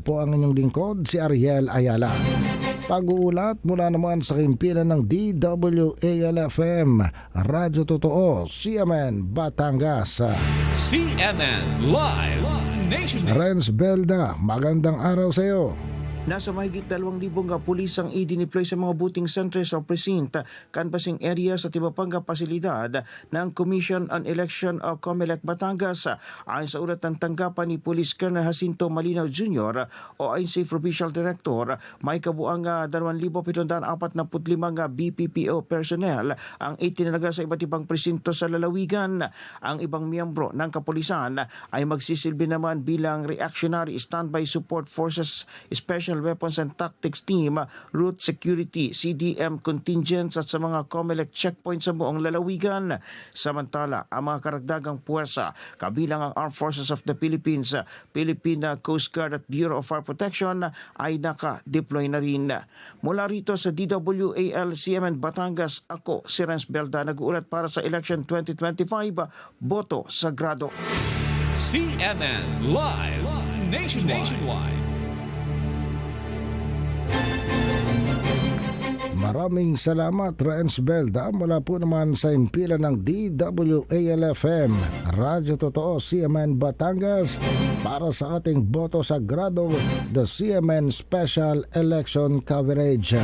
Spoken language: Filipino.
Po ang inyong lingkod, si Ariel Ayala. Pag-uulat mula naman sa kimpilan ng DWALFM, Radyo Totoo, CMN, Batangas. CNN Live Nation. Renz Belda, magandang araw sa iyo. Nasa mahigit 2,000 nga pulis ang i-deploy sa mga voting centers o precinct, canvassing area sa tibapang pasilidad ng Commission on Election o COMELEC Batangas. Ayon sa ulat ng tanggapan ni Police Colonel Jacinto Malinaw Jr. o INC Provincial Director, may kabuang ah, 2,745 nga BPPO personnel ang itinalaga sa iba't ibang presinto sa lalawigan. Ang ibang miyembro ng kapulisan ay magsisilbi naman bilang reactionary standby support forces Special Weapons and Tactics Team, Route Security, CDM contingents at sa mga COMELEC checkpoints sa buong lalawigan. Samantala, ang mga karagdagang puwersa, kabilang ang Armed Forces of the Philippines, Philippine Coast Guard at Bureau of Fire Protection ay naka-deploy na rin. Mula rito sa DWAL CMN Batangas, ako si Renz Belda nag-uulat para sa Election 2025, Boto Sagrado. CNN Live Nation. Nationwide. Maraming salamat Renz Belda mula po naman sa impilan ng DWALFM, Radyo Totoo, CMN Batangas para sa ating boto sagrado, the CMN Special Election Coverage.